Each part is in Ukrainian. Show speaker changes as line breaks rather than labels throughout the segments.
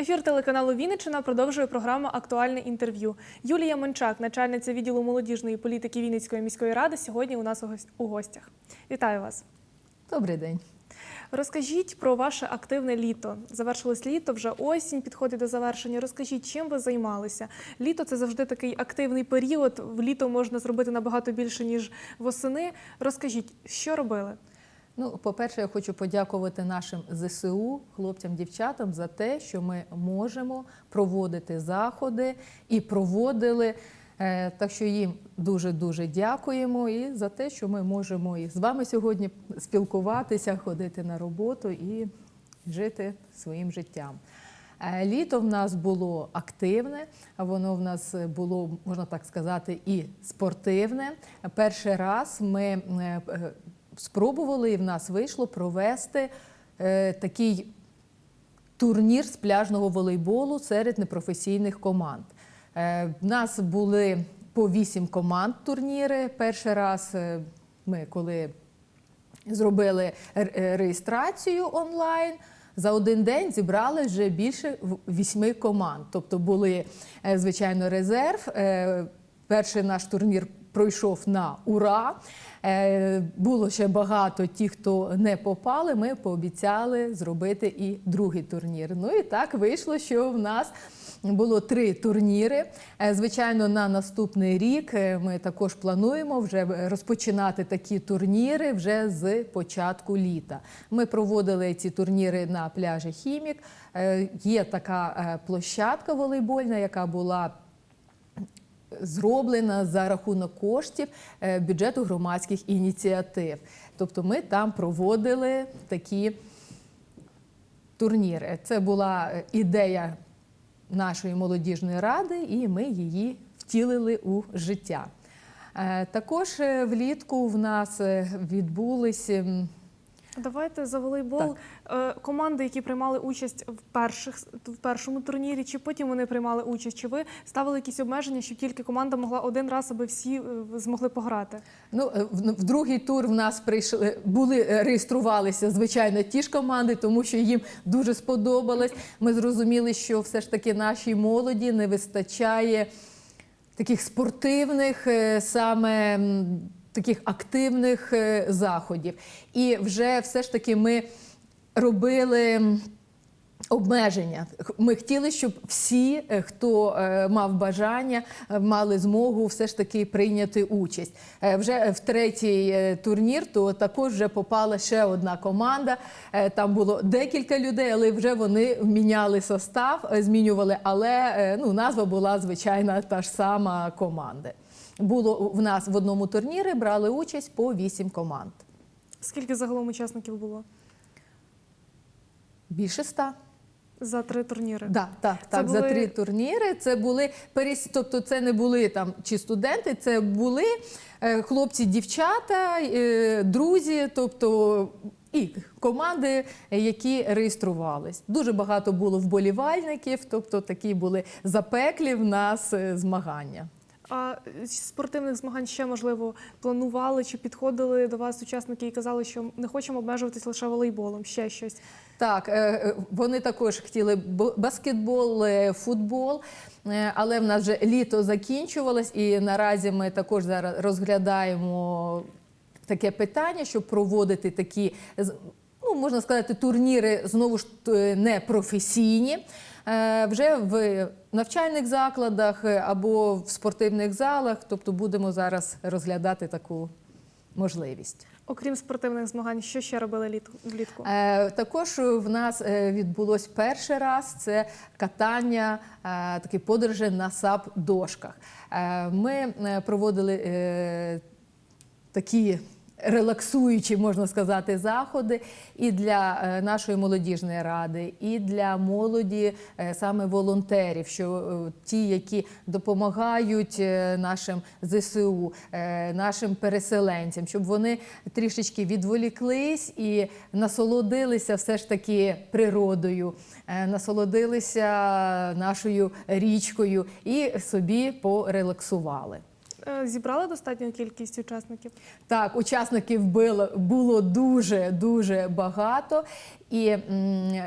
Ефір телеканалу Вінниччина продовжує програма Актуальне інтерв'ю. Юлія Мончак, начальниця відділу молодіжної політики Вінницької міської ради, сьогодні у нас у у гостях. Вітаю вас.
Добрий день.
Розкажіть про ваше активне літо. Завершилось літо, вже осінь підходить до завершення. Розкажіть, чим ви займалися? Літо це завжди такий активний період. В літо можна зробити набагато більше ніж восени. Розкажіть, що робили?
Ну, по-перше, я хочу подякувати нашим ЗСУ, хлопцям, дівчатам за те, що ми можемо проводити заходи і проводили. Е, Так що їм дуже дуже дякуємо і за те, що ми можемо і з вами сьогодні спілкуватися, ходити на роботу і жити своїм життям. Е, Літо в нас було активне, воно в нас було, можна так сказати, і спортивне. Перший раз ми е, спробували і в нас вийшло провести е, такий турнір з пляжного волейболу серед непрофесійних команд. Е, В нас були по вісім команд турніри. Перший раз е, ми коли зробили е, реєстрацію онлайн. За один день зібрали вже більше вісьми команд. Тобто були, е, звичайно, резерв. Е, Перший наш турнір пройшов на ура. Е, Було ще багато ті, хто не попали. Ми пообіцяли зробити і другий турнір. Ну і так вийшло, що в нас було три турніри. Е, Звичайно, на наступний рік е, ми також плануємо вже розпочинати такі турніри вже з початку літа. Ми проводили ці турніри на пляжі Хімік. Є така площадка волейбольна, яка була зроблена за рахунок коштів е, бюджету громадських ініціатив. Тобто ми там проводили такі турніри. Це була е, ідея нашої молодіжної ради, і ми її втілили у життя. Е, Також влітку в нас відбулись.
Давайте за волейбол. Е, Команди, які приймали участь в перших в першому турнірі, чи потім вони приймали участь? Чи ви ставили якісь обмеження, щоб тільки команда могла один раз, аби всі е, змогли пограти?
Ну, е, в, в другий тур в нас прийшли були реєструвалися звичайно ті ж команди, тому що їм дуже сподобалось. Ми зрозуміли, що все ж таки нашій молоді не вистачає таких спортивних, саме таких активних е, заходів. І вже все ж таки ми робили. Обмеження. Ми хотіли, щоб всі, е, хто е, мав бажання, мали змогу все ж таки прийняти участь. Вже в третій турнір, то також вже попала ще одна команда. Там було декілька людей, але вже вони міняли состав, змінювали. Але ну, назва була звичайно та ж сама команди. Було в нас в одному турнірі брали участь по вісім команд.
Скільки загалом учасників було
Більше ста.
за три турніри?
Да, так,
Це
так, за три турніри. Це були перес... тобто це не були там чи студенти, це були е, хлопці, дівчата, е, друзі, тобто. І команди, які реєструвались. Дуже багато було вболівальників, тобто такі були запеклі в нас е, змагання.
А спортивних змагань ще можливо планували чи підходили до вас учасники і казали, що не хочемо обмежуватись лише волейболом, ще щось.
Так, е, е, вони також хотіли баскетбол, е, футбол, але в нас вже літо закінчувалось, і наразі ми також зараз розглядаємо таке питання, щоб проводити такі, ну можна сказати, турніри знову ж не професійні. Е, Вже в навчальних закладах е, або в спортивних залах, тобто будемо зараз розглядати таку можливість.
Окрім спортивних змагань, що ще робили літ- влітку?
Е, Також в нас відбулось перший раз це катання, такі подорожі на сап-дошках. Ми проводили такі. Релаксуючі, можна сказати, заходи і для е, нашої молодіжної ради, і для молоді е, саме волонтерів, що е, ті, які допомагають нашим ЗСУ, нашим переселенцям, щоб вони трішечки відволіклись і насолодилися все ж таки природою, насолодилися нашою річкою і собі порелаксували.
Е, Зібрали достатню кількість учасників?
Так, учасників було, було дуже дуже багато. І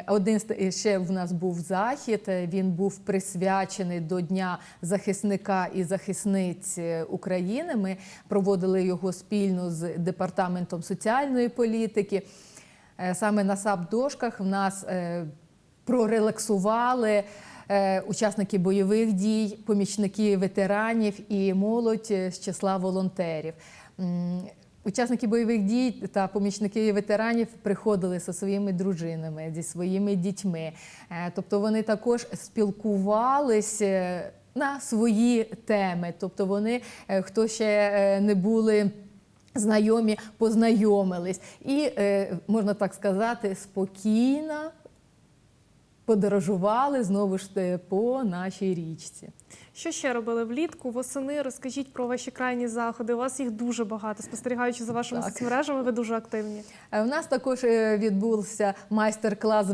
один ще в нас був захід. Він був присвячений до Дня захисника і захисниць е, України. Ми проводили його спільно з департаментом соціальної політики. Е, Саме на САП-дошках в нас прорелаксували учасники бойових дій, помічники ветеранів і молодь е, з числа волонтерів. Учасники бойових дій та помічники ветеранів приходили зі своїми дружинами, зі своїми дітьми. Е, Тобто вони також спілкувались е, на свої теми. Тобто вони, е, хто ще е, не були знайомі, познайомились. І, е, можна так сказати, спокійно подорожували знову ж по нашій річці.
Що ще робили влітку, восени? Розкажіть про ваші крайні заходи. У вас їх дуже багато. Спостерігаючи за вашими
Так.
соцмережами, ви дуже активні.
Е, У нас також е, відбувся майстер-клас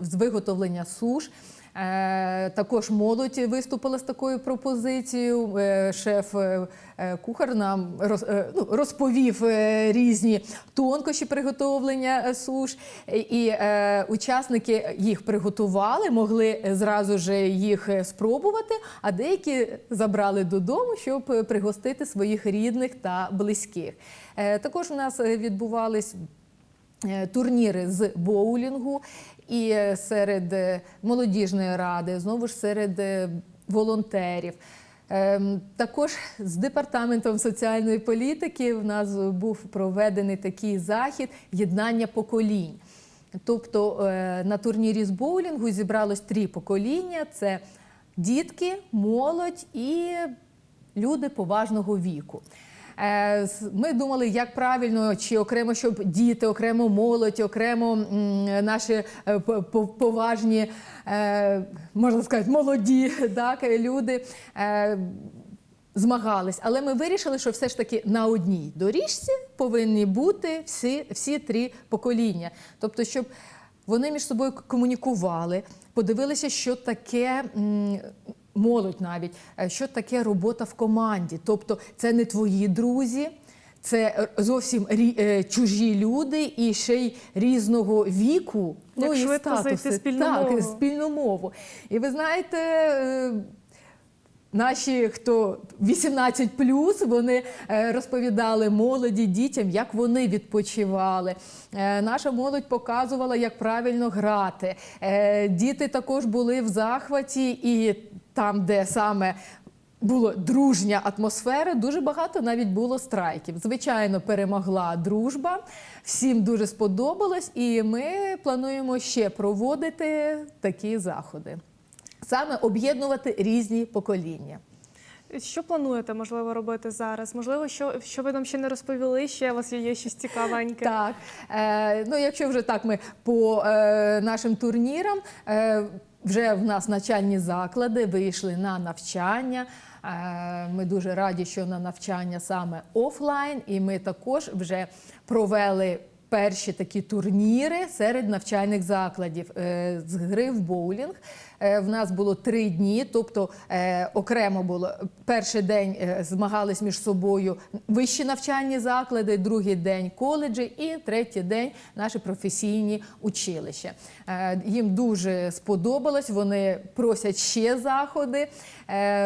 з виготовлення суш. Е, Також молодь виступила з такою пропозицією. Е, Шеф е, кухар нам ну, розповів різні тонкощі приготовлення суш, І- учасники їх приготували, могли зразу ж їх спробувати, а деякі забрали додому, щоб пригостити своїх рідних та близьких. Також у нас відбувались турніри з боулінгу і серед е, молодіжної ради, знову ж серед е, волонтерів. Ем, Також з департаментом соціальної політики в нас був проведений такий захід єднання поколінь. Тобто е, на турнірі з боулінгу зібралось три покоління: це дітки, молодь і люди поважного віку. Е, Ми думали, як правильно, чи окремо, щоб діти, окремо молодь, окремо наші е, по- по- поважні, е, можна сказати, молоді так, люди. Змагались, але ми вирішили, що все ж таки на одній доріжці повинні бути всі, всі три покоління. Тобто, щоб вони між собою комунікували, подивилися, що таке молодь навіть, е, що таке робота в команді. Тобто, це не твої друзі. Це зовсім е, чужі люди і ще й різного віку.
Як
і
швидко
статуси.
спільну
так,
мову.
спільну мову. І ви знаєте, е, Наші, хто 18 вони е, розповідали молоді дітям, як вони відпочивали. Наша молодь показувала, як правильно грати. Діти також були в захваті, і там, де саме була дружня атмосфера, дуже багато навіть було страйків. Звичайно, перемогла дружба. Всім дуже сподобалось, і ми плануємо ще проводити такі заходи саме об'єднувати різні покоління.
Що плануєте, можливо, робити зараз? Можливо, що, що ви нам ще не розповіли, ще у вас є щось цікавеньке.
Так, е, ну якщо вже так ми по е, нашим турнірам, е, вже в нас навчальні заклади вийшли на навчання. Е, Ми дуже раді, що на навчання саме офлайн, і ми також вже провели. Перші такі турніри серед навчальних закладів е, з гри в боулінг. Е, В нас було три дні, тобто е, окремо було перший день е, змагались між собою вищі навчальні заклади, другий день коледжі і третій день наші професійні училища. Їм дуже сподобалось. Вони просять ще заходи.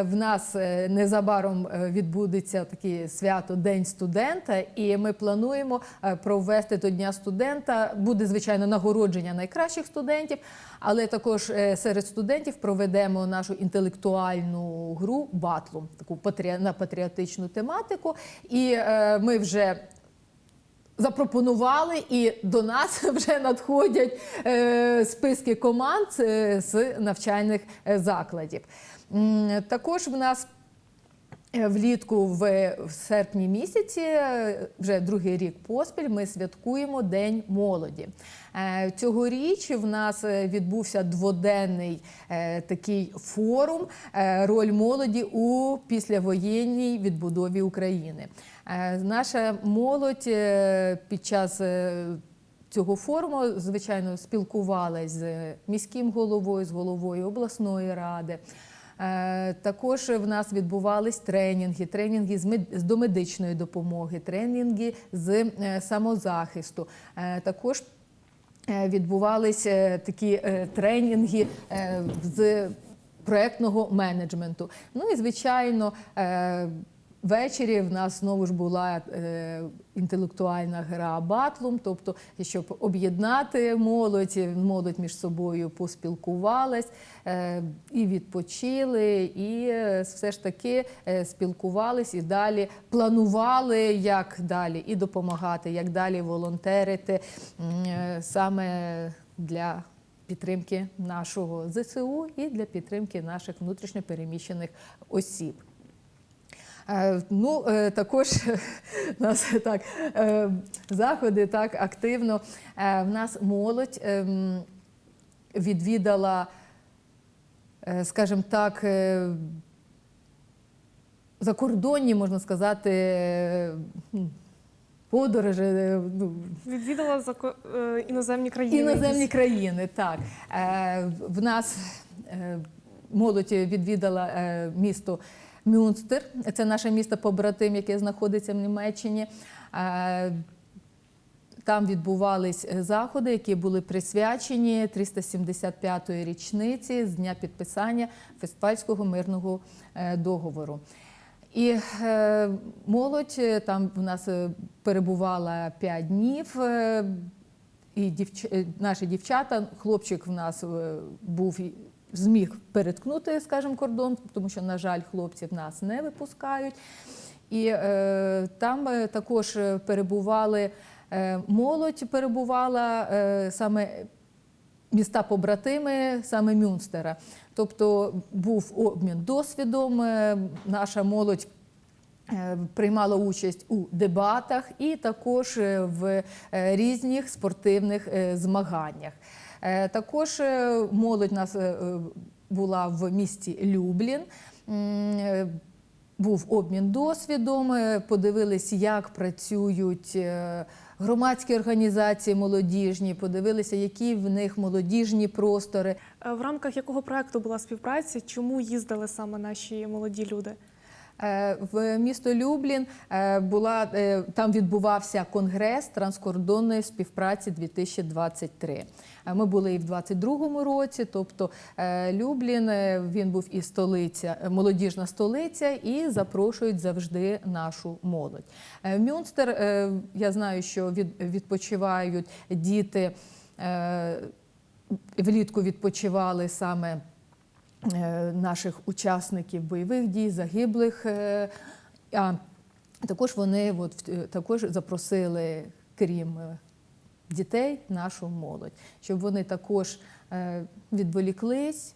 В нас незабаром відбудеться таке свято День студента, і ми плануємо провести до Дня студента. Буде звичайно нагородження найкращих студентів, але також е, серед студентів проведемо нашу інтелектуальну гру батлу, таку на патріотичну тематику. І е, ми вже запропонували, і до нас вже надходять е, списки команд з навчальних закладів. Також в нас Влітку в, серпні місяці, е, вже другий рік поспіль, ми святкуємо День молоді. Е, Цьогоріч в нас е, відбувся дводенний е, такий форум е, Роль молоді у післявоєнній відбудові України. Е, Наша молодь е, під час е, цього форуму, звичайно, спілкувалась з міським головою, з головою обласної ради. Е, Також в нас відбувались тренінги, тренінги з мед- домедичної допомоги, тренінги з е, самозахисту. Е, Також відбувалися такі тренінги з проектного менеджменту. Ну і звичайно. Ввечері в нас знову ж була е, інтелектуальна гра батлум, тобто щоб об'єднати молодь, молодь між собою поспілкувалась е, і відпочили, і е, все ж таки е, спілкувались і далі планували, як далі і допомагати, як далі волонтерити е, саме для підтримки нашого ЗСУ і для підтримки наших внутрішньопереміщених осіб. Е, Ну, е, також у нас так е, заходи так активно. В нас молодь ем, відвідала, скажімо так, закордонні, можна сказати, подорожі. ну,
Відвідала е, іноземні країни.
Іноземні країни, так. В нас молодь відвідала місто Мюнстер. Це наше місто побратим, яке знаходиться в Німеччині. Е, Там відбувались заходи, які були присвячені 375-ї річниці з дня підписання Фестфальського мирного е, договору. І е, молодь е, там в нас е, перебувала 5 днів. е, і дівч... е, наші дівчата, хлопчик в нас е, був зміг переткнути, скажімо, кордон, тому що, на жаль, хлопців нас не випускають. І е, там е, також перебували е, молодь, перебувала е, саме міста побратими саме Мюнстера. Тобто був обмін досвідом. е, Наша молодь е, приймала участь у дебатах і також е, в різних спортивних змаганнях. Е, Також е, молодь у нас е, була в місті Люблін. Був обмін досвідом, подивились, як працюють громадські організації молодіжні, подивилися, які в них молодіжні простори.
В рамках якого проекту була співпраця? Чому їздили саме наші молоді люди?
Е, В місто Люблін е, була е, там відбувався конгрес транскордонної співпраці 2023. Е, Ми були і в 22-му році. Тобто Люблін він був і столиця, молодіжна столиця, і запрошують завжди нашу молодь. Мюнстер, я знаю, що від, відпочивають діти. Влітку відпочивали саме наших учасників бойових дій, загиблих. е, А також вони от, також запросили, крім е, дітей, нашу молодь, щоб вони також е, відволіклись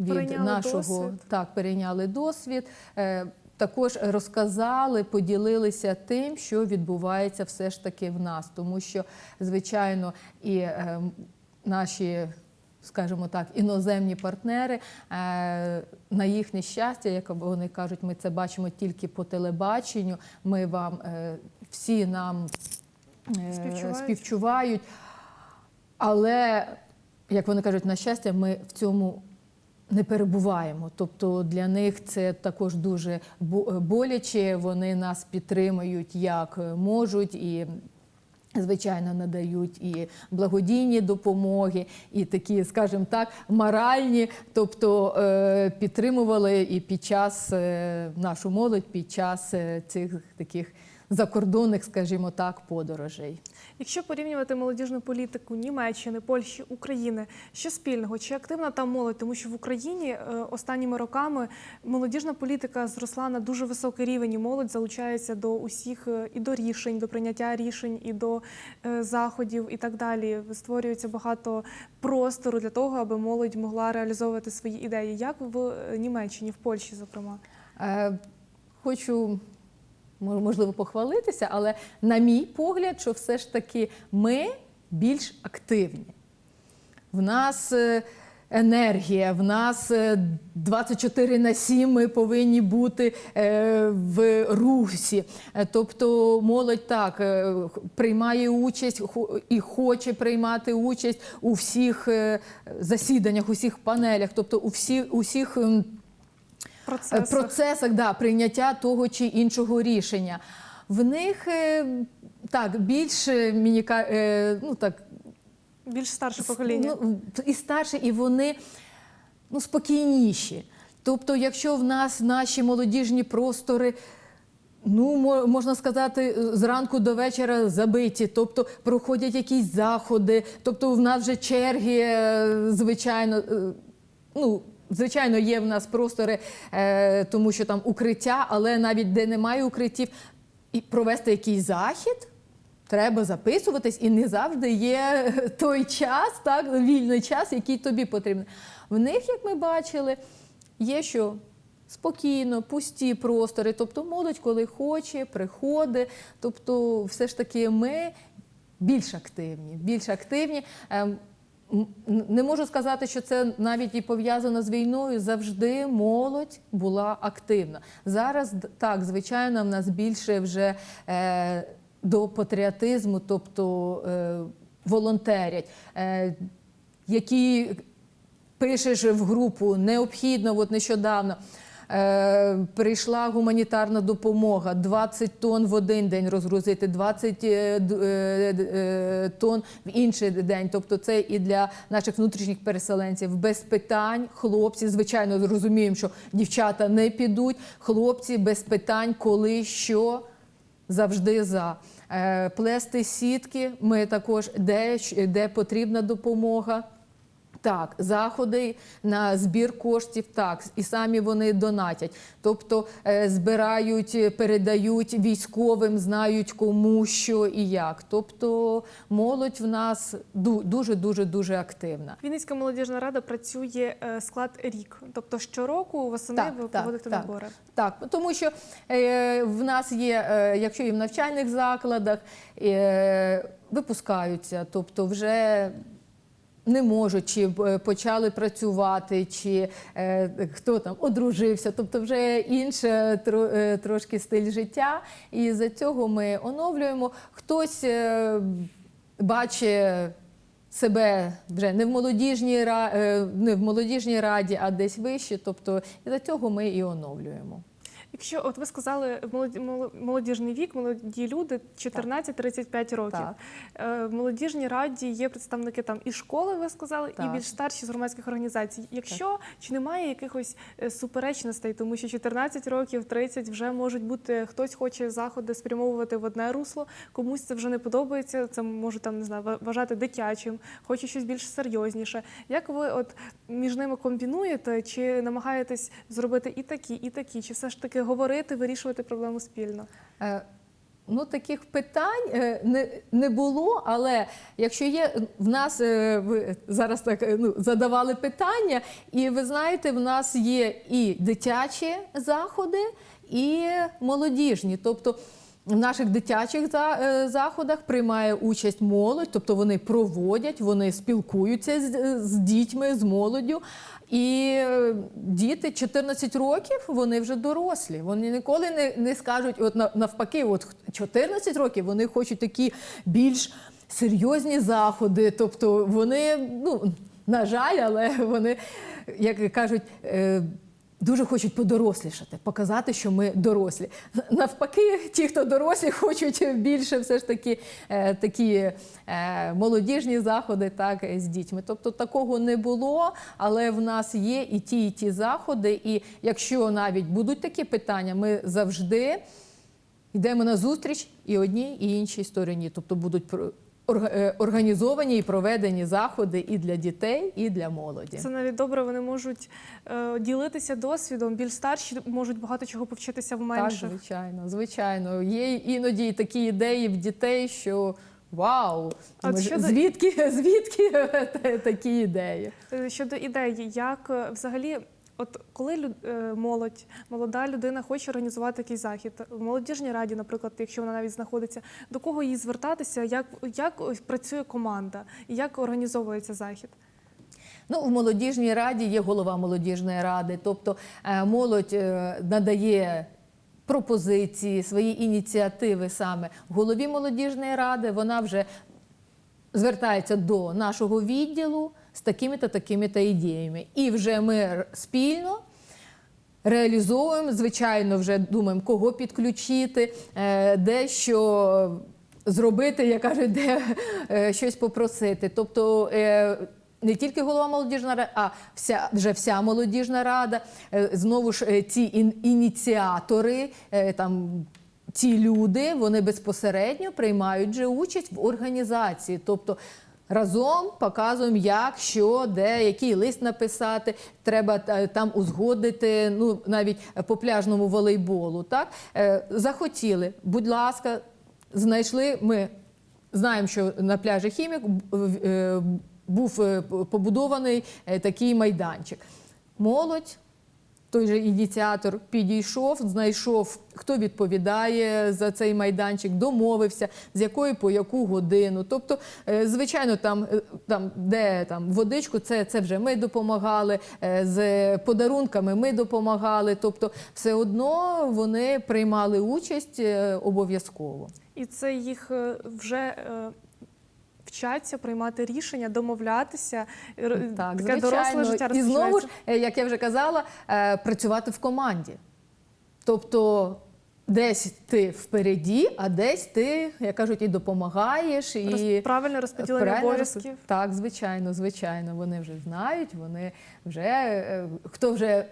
від
Перейняли
нашого
досвід.
так, перейняли досвід. е, Також розказали, поділилися тим, що відбувається все ж таки в нас, тому що, звичайно, і е, наші скажімо так, іноземні партнери е, на їхнє щастя, як вони кажуть, ми це бачимо тільки по телебаченню. Ми вам е, всі нам е,
Співчувають.
співчувають. Але, як вони кажуть, на щастя, ми в цьому не перебуваємо. Тобто для них це також дуже боляче. Вони нас підтримують як можуть і. Звичайно, надають і благодійні допомоги, і такі, скажімо так, моральні, тобто е, підтримували і під час е, нашу молодь під час е, цих таких закордонних, скажімо так, подорожей.
Якщо порівнювати молодіжну політику Німеччини, Польщі, України, що спільного? Чи активна там молодь? Тому що в Україні е, останніми роками молодіжна політика зросла на дуже високий рівень. і Молодь залучається до усіх е, і до рішень, до прийняття рішень, і до е, заходів, і так далі. Створюється багато простору для того, аби молодь могла реалізовувати свої ідеї. Як в Німеччині, в Польщі, зокрема?
Хочу можливо похвалитися, але на мій погляд, що все ж таки ми більш активні. В нас е, енергія, в нас е, 24 на 7 ми повинні бути е, в русі. Е, Тобто молодь так е, приймає участь і хоче приймати участь у всіх е, засіданнях, у всіх панелях, тобто у всі, усіх.
Процесах.
процесах да, прийняття того чи іншого рішення. В них е, так більш е, мені е, ну так
Більш старше покоління.
Ну, і старші, і вони ну, спокійніші. Тобто, якщо в нас наші молодіжні простори. Ну, можна сказати, зранку до вечора забиті, тобто проходять якісь заходи, тобто в нас вже черги, е, звичайно, е, ну, звичайно, є в нас простори, е, тому що там укриття, але навіть де немає укриттів, і провести якийсь захід, Треба записуватись, і не завжди є той час, так, вільний час, який тобі потрібен. В них, як ми бачили, є що спокійно, пусті простори. Тобто молодь, коли хоче, приходить. Тобто, все ж таки, ми більш активні, більш активні. Не можу сказати, що це навіть і пов'язано з війною. Завжди молодь була активна. Зараз так, звичайно, в нас більше вже е, до патріотизму, тобто е, волонтерять, е, які пишеш в групу необхідно, от нещодавно. Е, прийшла гуманітарна допомога, 20 тонн в один день розгрузити, 20 е, е, тонн в інший день. Тобто це і для наших внутрішніх переселенців без питань. Хлопці, звичайно, розуміємо, що дівчата не підуть. Хлопці без питань, коли що завжди за. Плести сітки, ми також де, де потрібна допомога. Так, заходи на збір коштів, так, і самі вони донатять. Тобто е, збирають, е, передають військовим, знають кому, що і як. Тобто молодь в нас дуже дуже дуже активна.
Вінницька молодіжна рада працює е, склад рік. Тобто щороку восени
Так,
ви
так,
проводите
так.
набори.
Так, тому що в нас є, якщо і в навчальних закладах випускаються, тобто вже не можуть, чи е, почали працювати, чи е, хто там одружився, тобто вже інше тро, е, трошки стиль життя. І за цього ми оновлюємо. Хтось е, бачить себе вже не в молодіжній е, не в молодіжній раді, а десь вище. Тобто і за цього ми і оновлюємо.
Якщо от ви сказали молоді- моло- молодіжний вік, молоді люди 14-35 років.
Так.
Е, В молодіжній раді є представники там і школи, ви сказали, і більш старші з громадських організацій. Якщо чи немає якихось е, суперечностей, тому що 14 років, 30 вже можуть бути хтось хоче заходи спрямовувати в одне русло, комусь це вже не подобається. Це можуть там не знаю, вважати дитячим, хоче щось більш серйозніше. Як ви от між ними комбінуєте, чи намагаєтесь зробити і такі, і такі, чи все ж таки говорити, вирішувати проблему спільно?
Е, Ну, таких питань е, не, не було, але якщо є в нас е, ви зараз так ну, задавали питання, і ви знаєте, в нас є і дитячі заходи, і молодіжні. Тобто в наших дитячих е, заходах приймає участь молодь, тобто вони проводять, вони спілкуються з, з дітьми, з молоддю. І е, діти 14 років, вони вже дорослі. Вони ніколи не, не скажуть, от навпаки, от 14 років вони хочуть такі більш серйозні заходи. Тобто вони, ну на жаль, але вони, як кажуть, е, Дуже хочуть подорослішати, показати, що ми дорослі. Навпаки, ті, хто дорослі, хочуть більше все ж таки е, такі е, молодіжні заходи, так з дітьми. Тобто такого не було, але в нас є і ті, і ті заходи. І якщо навіть будуть такі питання, ми завжди йдемо на зустріч і одній, і іншій стороні. Тобто будуть організовані і проведені заходи і для дітей, і для молоді.
Це навіть добре. Вони можуть е, ділитися досвідом. Більш старші можуть багато чого повчитися в менших.
Так, звичайно, звичайно. Є іноді такі ідеї в дітей, що вау,
А
ми
щодо-
звідки, звідки такі ідеї?
Е, Щодо ідеї, як е, взагалі, от коли е, молодь, молода людина хоче організувати якийсь захід в молодіжній раді, наприклад, якщо вона навіть знаходиться, до кого їй звертатися, як, як працює команда і як організовується захід?
Ну, в молодіжній раді є голова молодіжної ради, тобто е, молодь е, надає пропозиції, свої ініціативи саме голові молодіжної ради. Вона вже звертається до нашого відділу з такими та такими та ідеями. І вже ми спільно реалізовуємо. Звичайно, вже думаємо, кого підключити, е, де що зробити, як кажуть, де е, щось попросити. Тобто. е, Не тільки голова молодіжна рада, а вся вже вся молодіжна рада. Знову ж ці ініціатори, там ці люди, вони безпосередньо приймають же участь в організації. Тобто разом показуємо, як, що, де, який лист написати. Треба е, там узгодити, ну навіть по пляжному волейболу. Так Е, захотіли, будь ласка, знайшли. Ми знаємо, що на пляжі хімік е, був побудований такий майданчик. Молодь той же ініціатор підійшов, знайшов, хто відповідає за цей майданчик, домовився, з якої по яку годину. Тобто, е, звичайно, там, е, там де там водичку, це, це вже ми допомагали, е, з подарунками ми допомагали. Тобто, все одно вони приймали участь обов'язково.
І це їх вже вчаться приймати рішення, домовлятися. Р-
Так,
Таке доросле життя
І знову ж, е, як я вже казала, е, працювати в команді. Тобто десь ти впереді, а десь ти, як кажуть, і допомагаєш, і
правильне розподілення
Правильно
обов'язків.
Так, звичайно, звичайно. Вони вже знають, вони вже е, хто вже.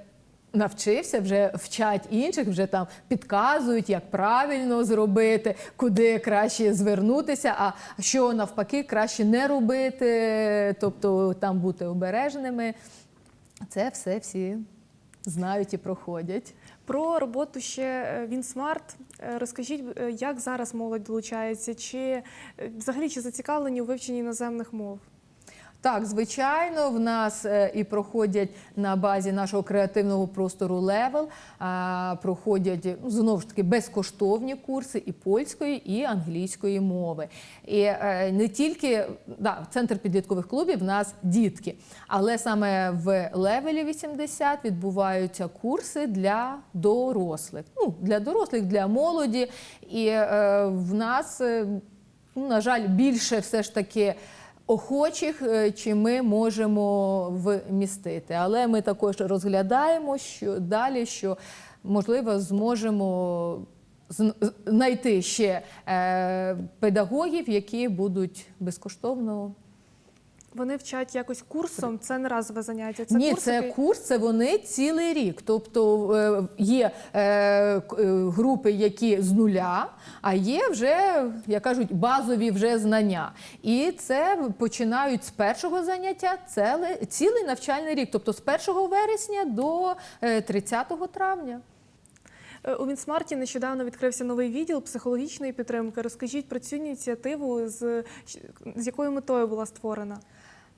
Навчився, вже вчать інших, вже там підказують, як правильно зробити, куди краще звернутися, а що навпаки краще не робити, тобто там бути обережними. Це все всі знають і проходять.
Про роботу ще е, Вінсмарт. Е, Розкажіть, е, як зараз молодь долучається, чи взагалі чи зацікавлені у вивченні іноземних мов?
Так, звичайно, в нас е, і проходять на базі нашого креативного простору левел. Проходять ну, знову ж таки безкоштовні курси і польської, і англійської мови. І е, не тільки да, центр підліткових клубів в нас дітки, але саме в левелі 80 відбуваються курси для дорослих. Ну, для дорослих, для молоді. І е, в нас, ну, на жаль, більше все ж таки охочих, е, чи ми можемо вмістити. Але ми також розглядаємо що далі, що можливо зможемо знайти ще е, педагогів, які будуть безкоштовно.
Вони вчать якось курсом, це не разове заняття. Це
Ні,
курс,
це
який-
курс, це вони цілий рік. Тобто е, є е, е, групи, які з нуля, а є вже, як кажуть, базові вже знання. І це починають з першого заняття цілий, навчальний рік, тобто з 1 вересня до е, 30 травня.
У Вінсмарті нещодавно відкрився новий відділ психологічної підтримки. Розкажіть про цю ініціативу, з, з якою метою була створена.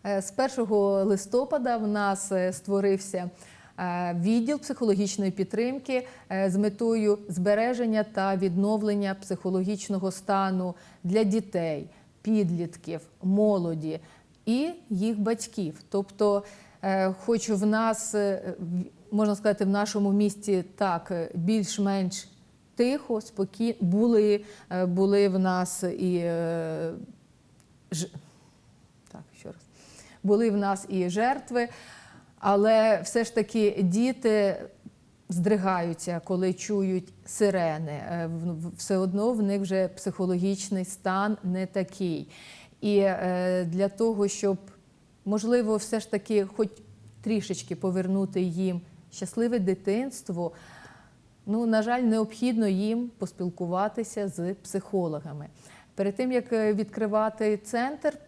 Е, З 1 листопада в нас е, створився е, відділ психологічної підтримки з метою збереження та відновлення психологічного стану для дітей, підлітків, молоді і їх батьків. Тобто, хоч в нас можна сказати, в нашому місті так більш-менш тихо, спокійно були, були в нас і е, ж- так, ще раз. Були в нас і жертви, але все ж таки діти здригаються, коли чують сирени. Е, Все одно в них вже психологічний стан не такий. І е, для того, щоб можливо, все ж таки, хоч трішечки повернути їм щасливе дитинство. Ну, на жаль, необхідно їм поспілкуватися з психологами. Перед тим як е, відкривати центр,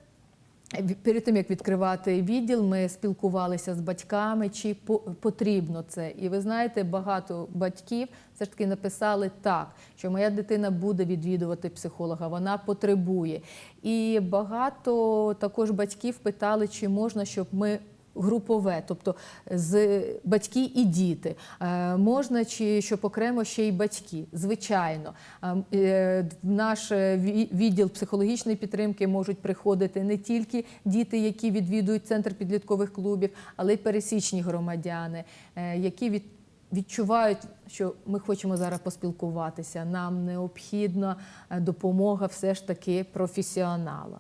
перед тим як відкривати відділ, ми спілкувалися з батьками, чи потрібно це. І ви знаєте, багато батьків все ж таки написали так, що моя дитина буде відвідувати психолога, вона потребує. І багато також батьків питали, чи можна, щоб ми групове, тобто з батьки і діти. Е, Можна чи щоб окремо ще й батьки, звичайно. Е, В наш е, відділ психологічної підтримки можуть приходити не тільки діти, які відвідують центр підліткових клубів, але й пересічні громадяни, е, які від Відчувають, що ми хочемо зараз поспілкуватися. Нам необхідна е, допомога все ж таки професіонала.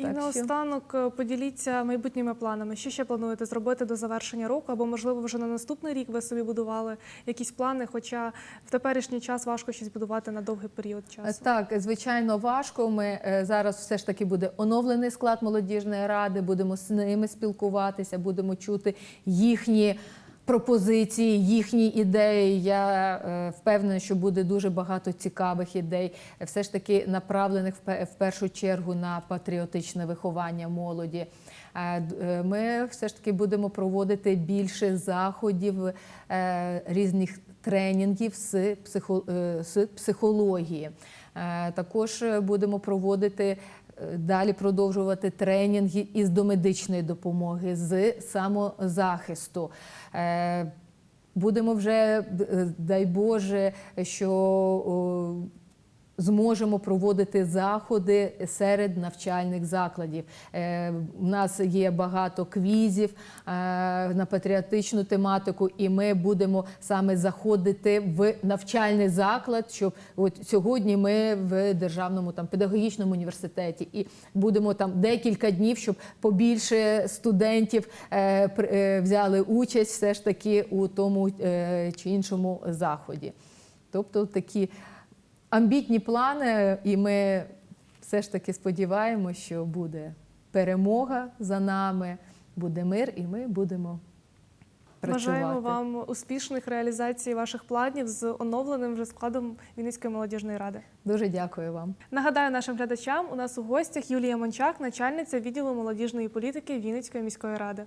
І
Так
наостанок е, поділіться майбутніми планами. Що ще плануєте зробити до завершення року? Або, можливо, вже на наступний рік ви собі будували якісь плани, хоча в теперішній час важко щось будувати на довгий період часу.
Так, звичайно, важко. Ми е, зараз все ж таки буде оновлений склад молодіжної ради. Будемо з ними спілкуватися, будемо чути їхні. Пропозиції, їхні ідеї. Я е, впевнена, що буде дуже багато цікавих ідей, е, все ж таки направлених в першу чергу на патріотичне виховання молоді. Е, Ми все ж таки будемо проводити більше заходів, різних тренінгів з, психо- з психології. Також будемо проводити далі продовжувати тренінги із домедичної допомоги, з самозахисту. Е, Будемо вже, е, дай Боже, що зможемо проводити заходи серед навчальних закладів. Е, У нас є багато квізів е, на патріотичну тематику, і ми будемо саме заходити в навчальний заклад. Щоб от сьогодні ми в державному там педагогічному університеті, і будемо там декілька днів, щоб побільше студентів е, е, взяли участь все ж таки у тому е, чи іншому заході. Тобто такі амбітні плани, і ми все ж таки сподіваємося, що буде перемога за нами, буде мир, і ми будемо працювати.
Бажаємо вам успішних реалізацій ваших планів з оновленим вже складом Вінницької молодіжної ради.
Дуже дякую вам.
Нагадаю нашим глядачам, у нас у гостях Юлія Мончак, начальниця відділу молодіжної політики Вінницької міської ради.